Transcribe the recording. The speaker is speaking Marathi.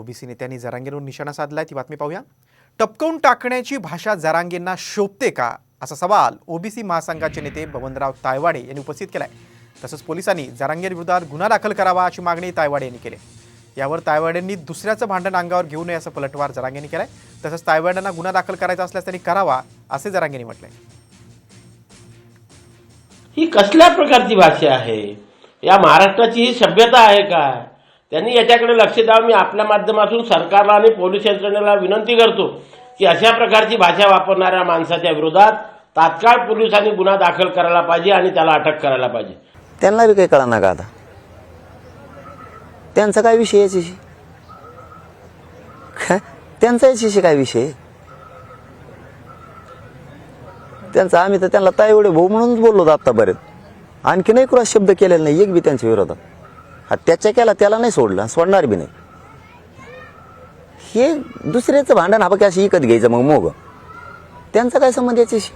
ओबीसी नेत्यांनी जरांगेंवर निशाणा साधलाय. ती बातमी पाहूया. टपकवून टाकण्याची भाषा जरांगेंना शोभते का? असा सवाल ओबीसी महासंघाचे नेते बबनराव तायवाडे यांनी उपस्थित केलाय. तसंच पोलिसांनी जरांगेंविरोधात गुन्हा दाखल करावा अशी मागणी तायवाडे यांनी केली. यावर तायवाड्यांनी दुसऱ्याचं भांडण अंगावर घेऊ नये असं पलटवार जरांगेंनी केलाय. तसंच तायवाड्यांना गुन्हा दाखल करायचा असल्यास त्यांनी करावा असे जरांगेंनी म्हटलंय. ही कसल्या प्रकारची भाषा आहे? या महाराष्ट्राची ही सभ्यता आहे काय? त्यांनी याच्याकडे लक्ष द्यावं. मी आपल्या माध्यमातून सरकारला आणि पोलीस यंत्रणेला विनंती करतो की अशा प्रकारची भाषा वापरणाऱ्या माणसाच्या विरोधात तात्काळ पोलिसांनी गुन्हा दाखल करायला पाहिजे आणि त्याला अटक करायला पाहिजे. त्यांना बी काही कळणार का आता? त्यांचा काय विषय याच्याशी? काय? त्यांचा याच्याशी काय विषय त्यांचा आम्ही तर त्यांना ताई एवढे भाऊ म्हणूनच बोललो होतो बरेच आणखी नाही कुणा शब्द केलेला नाही एक बी त्यांच्या विरोधात. हा केला त्याला नाही सोडला सोडणार बी नाही. हे दुसऱ्याचं भांडण हा बघ असं इकत घ्यायचं मग मोग त्यांचा काय संबंध याच्याशी?